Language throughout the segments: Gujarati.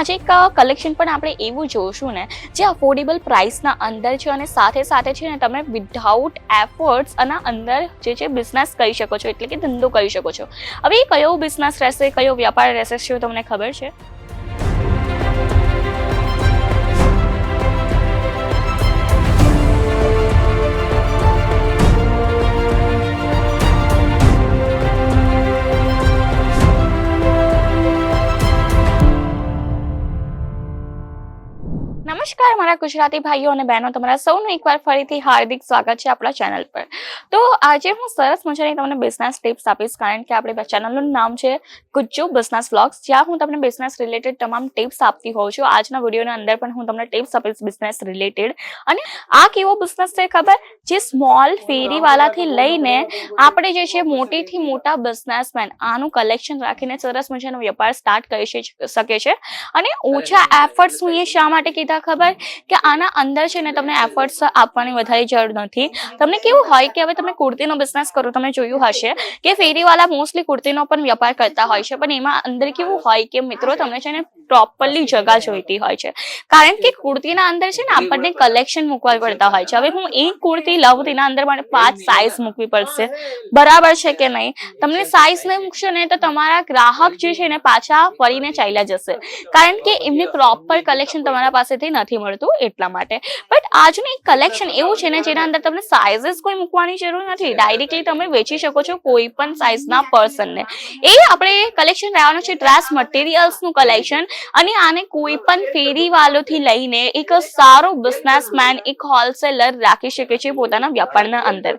આજે એક કલેક્શન પણ આપણે એવું જોશું ને, જે અફોર્ડેબલ પ્રાઇસના અંદર છે અને સાથે સાથે છે ને તમે વિધાઉટ એફર્ટ્સ આના અંદર જે છે બિઝનેસ કરી શકો છો, એટલે કે ધંધો કરી શકો છો. હવે એ કયો બિઝનેસ રહેશે, કયો વ્યાપાર રહેશે શું તમને ખબર છે? મારા ગુજરાતી ભાઈઓ અને બહેનો તમારા સૌનું એકવાર ફરીથી હાર્દિક સ્વાગત છે આપણા ચેનલ પર. તો આજે હું સરસ મજાની તમને બિઝનેસ ટિપ્સ આપીશ કારણ કે આપણી ચેનલનું નામ છે ગુજ્જુ બિઝનેસ વ્લોગ્સ જ્યાં હું તમને બિઝનેસ રિલેટેડ તમામ ટિપ્સ આપતી હોઉં છું. આજના વિડીયોના અંદર પણ હું તમને ટિપ્સ આપીશ બિઝનેસ રિલેટેડ અને આ કેવો બિઝનેસ છે ખબર? જે સ્મોલ ફેરીવાલાથી લઈને આપણે જે છે મોટીથી મોટા બિઝનેસમેન આનું કલેક્શન રાખીને સરસ મજાનો વેપાર સ્ટાર્ટ કરી શકે છે. અને ઓછા એફર્ટ્સ હું એ શા માટે કીધા ખબર? કે આના અંદર છે ને તમને એફર્ટ્સ આપવાની વધારે જરૂર નથી. તમને કેવું હોય કે હવે તમે કુર્તીનો બિઝનેસ કરો, તમે જોયું હશે કે ફેરીવાલા મોસ્ટલી કુર્તીનો પણ વેપાર કરતા હોય છે, પણ એમાં અંદર કેવું હોય કે મિત્રો તમને છે ને પ્રોપરલી જગા જોઈતી હોય છે. કારણ કે કુર્તીના અંદર છે ને આપણને કલેક્શન મૂકવા પડતા હોય છે. હવે હું એક કુર્તી લઉં, તેના અંદર મને પાંચ સાઇઝ મૂકવી પડશે. બરાબર છે કે નહીં? તમને સાઇઝ નહીં મૂકશો ને તો તમારા ગ્રાહક જે છે ને પાછા ફરીને ચાલ્યા જશે. કારણ કે એમને પ્રોપર કલેક્શન તમારા પાસેથી નથી મળતું. એટલા માટે. બટ આજનું એક કલેક્શન એવું છે ને જેના અંદર તમને સાઇઝિસ કોઈ મૂકવાની જરૂર નથી. ડાયરેક્ટલી તમે વેચી શકો છો કોઈ પણ સાઇઝના પર્સનને એ આપણે કલેક્શન રહેવાનું છે ડ્રેસ મટીરિયલ્સનું કલેક્શન અને આને કોઈ પણ ફેરીવાલોથી લઈને એક સારો બિઝનેસમેન એક હોલસેલર રાખી શકે છે પોતાના વ્યાપારના અંદર.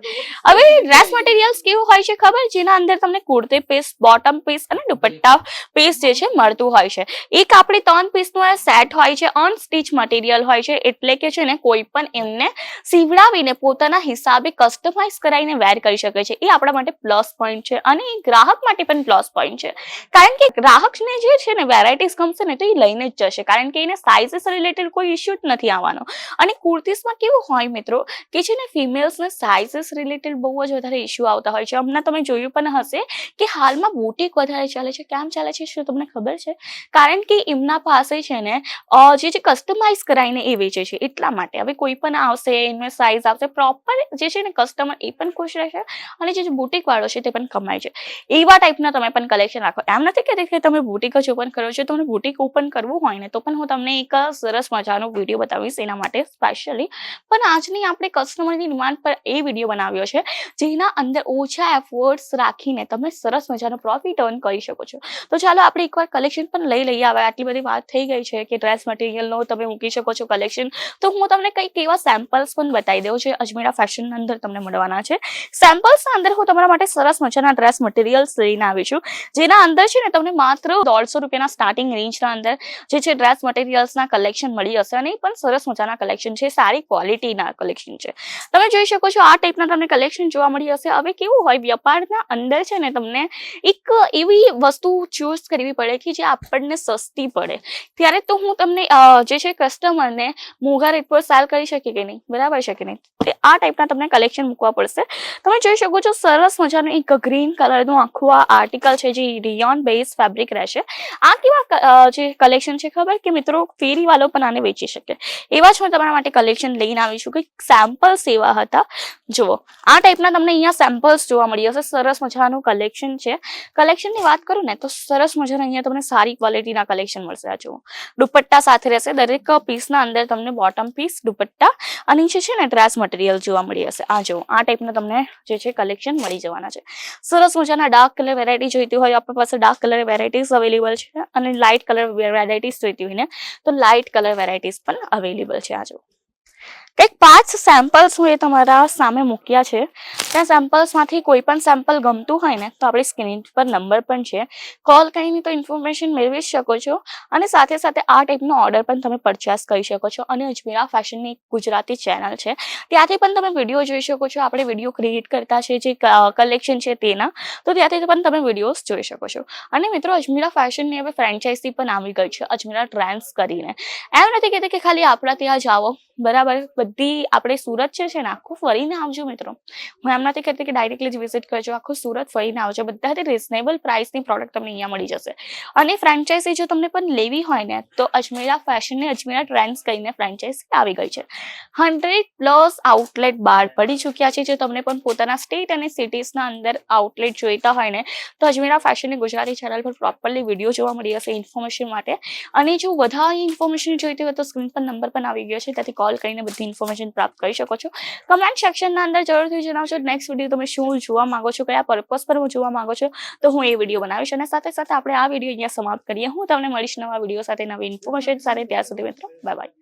હવે ડ્રેસ મટીરિયલ્સ કેવું હોય છે ખબર? જેના અંદર તમને કુર્તી પીસ બોટમ પીસ અને દુપટ્ટા પીસ જે છે મળતું હોય છે. એક આપણે ત્રણ પીસનું સેટ હોય છે અનસ્ટીચ મટીરિયલ હોય છે એટલે કે છે ને કોઈ પણ એમને સીવડાવીને પોતાના હિસાબે કસ્ટમાઇઝ કરાવીને વેર કરી શકે છે. એ આપણા માટે પ્લસ પોઈન્ટ છે અને એ ગ્રાહક માટે પણ પ્લસ પોઈન્ટ છે. કારણ કે ગ્રાહકને જે છે ને વેરાયટીઝ ગમશે ને તો એ લઈને જ જશે. કારણ કે એને સાઇઝીસ રિલેટેડ કોઈ ઇસ્યુ જ નથી આવવાનો. અને કુર્તીસમાં કેવું હોય મિત્રો કે છે ને ફિમેલ્સને સાઇઝીસ રિલેટેડ બહુ જ વધારે ઇસ્યુ આવતા હોય છે. હમણાં તમે જોયું પણ હશે કે હાલમાં બુટીક વધારે ચાલે છે. કેમ ચાલે છે શું તમને ખબર છે? કારણ કે એમના પાસે છે ને જે કસ્ટમાઇઝ કરાવીને એ વેચે છે. એટલા માટે. હવે કોઈ પણ આવશે, એનો સાઇઝ આવશે પ્રોપર જે છે ને કસ્ટમર એ પણ ખુશ રહેશે અને જે બુટીક વાળો છે તે પણ કમાય છે. એવા ટાઈપના તમે પણ કલેક્શન રાખો. એમ નથી કહેતી કે તમે બુટીક જ ઓપન કરો છો. તમને બુટીક ઓપન કરવું હોય ને તો પણ હું તમને એક સરસ મજાનો વીડિયો બતાવીશ એના માટે સ્પેશિયલી પણ આજની આપણે કસ્ટમરની ડિમાન્ડ પર એ વીડિયો બનાવ્યો છે, જેના અંદર ઓછા એફર્ટ્સ રાખીને તમે સરસ મજાનો પ્રોફિટ અર્ન કરી શકો છો. તો ચાલો આપણે એકવાર કલેક્શન પણ લઈ લઈએ. હવે આટલી બધી વાત થઈ ગઈ છે કે ડ્રેસ મટીરિયલનો તમે મૂકી શકો છો કલેક્શન તો હું તમને કંઈક એવા સેમ્પલ્સ પણ બતાવી દઉં છે અજમેરા ફેશન અંદર તમને મળવાના છે. સેમ્પલ્સના અંદર હું તમારા માટે સરસ મજાના ડ્રેસ મટીરિયલ્સ લઈને આવી છું. જેના અંદર છે ને તમને માત્ર દોઢસો રૂપિયાના સ્ટાર્ટિંગ રેન્જના અંદર જે છે ડ્રેસ મટીરિયલ્સના કલેક્શન મળી હશે અને પણ સરસ મજાના કલેક્શન છે, સારી ક્વોલિટીના કલેક્શન છે. તમે જોઈ શકો છો આ ટાઈપના તમને કલેક્શન જોવા મળી હશે. હવે કેવું હોય વ્યાપારના અંદર છે ને તમને એક એવી વસ્તુ ચૂઝ કરવી પડે કે જે આપણને સસ્તી પડે. ત્યારે તો હું તમને જે છે કસ્ટમરને મોંઘા રેટ પર સેલ કરી શકે કે નહીં? બરાબર છે કે નહીં? આ ટાઈપના તમને કલેક્શન મૂકવા પડશે. તમે જોઈ શકો છો સરસ મજાનું એક ગ્રીન કલરનું આખું આ આર્ટિકલ છે જે રિયોન બેઝ ફેબ્રિક રહેશે. આ કેવા જે કલેક્શન છે ખબર? કે મિત્રો ફેરીવાલો પણ આને વેચી શકે. એવા જ હું તમારા માટે કલેક્શન લઈને આવી છું. કે સેમ્પલ સેવા હતા. જુઓ, આ ટાઈપના તમને અહીંયા સેમ્પલ્સ જોવા મળી હશે સરસ મજાનું કલેક્શન છે. કલેક્શનની વાત કરું ને, તો સરસ મજાના અહીંયા તમને સારી ક્વોલિટીના કલેક્શન મળશે. આ જુઓ, દુપટ્ટા સાથે રહેશે. દરેક પીસના અંદર તમને બોટમ પીસ દુપટ્ટા અને નીચે છે ને ડ્રેસ મટીરિયલ જોવા મળી હશે. આ જો, આ ટાઈપના તમને જે છે કલેક્શન મળી જવાના છે. સરસ મજાના ડાર્ક કલર વેરાયટી જોઈતી હોય, આપણી પાસે ડાર્ક કલર વેરાયટીઝ અવેલેબલ છે અને લાઇટ કલર વેરાયટીઝ જોઈતી હોય ને, તો લાઇટ કલર વેરાયટીઝ પણ અવેલેબલ છે આ જુઓ કંઈક પાંચ સેમ્પલ્સ હું એ તમારા સામે મૂક્યા છે. ત્યાં સેમ્પલ્સમાંથી કોઈ પણ સેમ્પલ ગમતું હોય ને, તો આપણી સ્ક્રીન પર નંબર પણ છે. કોલ કરીને તો ઇન્ફોર્મેશન મેળવી શકો છો અને સાથે સાથે આ ટાઈપનો ઓર્ડર પણ તમે પરચેસ કરી શકો છો અને અજમેરા ફેશનની ગુજરાતી ચેનલ છે. ત્યાંથી પણ તમે વીડિયો જોઈ શકો છો. આપણે વીડિયો ક્રિએટ કરતા છે, જે કલેક્શન છે તેના, તો ત્યાંથી પણ તમે વિડીયોઝ જોઈ શકો છો. અને મિત્રો, અજમેરા ફેશનની હવે ફ્રેન્ચાઇઝી પણ આવી ગઈ છે, અજમેરા ટ્રેન્ડ્સ કરીને. એમ નથી કહેતી કે ખાલી આપણા ત્યાં જાઓ બરાબર? બધી આપણે સુરત છે છે ને, આખું ફરીને આવજો મિત્રો. હું એમ નથી કહેતી કે ડાયરેક્ટલી જ વિઝિટ કરજો, આખું સુરત ફરીને આવજો. બધાથી રિઝનેબલ પ્રાઇસની પ્રોડક્ટ તમને અહીંયા મળી જશે. અને ફ્રેન્ચાઇઝી જો તમને પણ લેવી હોય ને, તો અજમેરા ફેશનને અજમેરા ટ્રેન્ડ્સ કહીને ફ્રેન્ચાઇઝી આવી ગઈ છે. હંડ્રેડ પ્લસ આઉટલેટ બહાર પડી ચૂક્યા છે. જો તમને પણ પોતાના સ્ટેટ અને સિટીઝના અંદર આઉટલેટ જોઈતા હોય ને, તો અજમેરા ફેશનની ગુજરાતી ચેનલ પર પ્રોપરલી વીડિયો જોવા મળી હશે ઇન્ફોર્મેશન માટે. અને જો વધારે ઇન્ફોર્મેશન જોઈતી હોય તો સ્ક્રીન પર નંબર પણ આવી ગયો છે. ત્યાંથી કોલ કરીને બધી ઇન્ફોર્મેશન પ્રાપ્ત કરી શકો છો. કમેન્ટ સેક્શનના અંદર જરૂરથી જણાવશો નેક્સ્ટ વીડિયો તમે શું જોવા માંગો છો, કયા પર્પઝ પર હું જોવા માંગો છો, તો હું એ વીડિયો બનાવીશ. અને સાથે સાથે આપણે આ વીડિયો અહીંયા સમાપ્ત કરીએ. હું તમને મળીશ નવા વીડિયો સાથે નવી ઇન્ફોર્મેશન સાથે. ત્યાં સુધી મિત્રો બાય બાય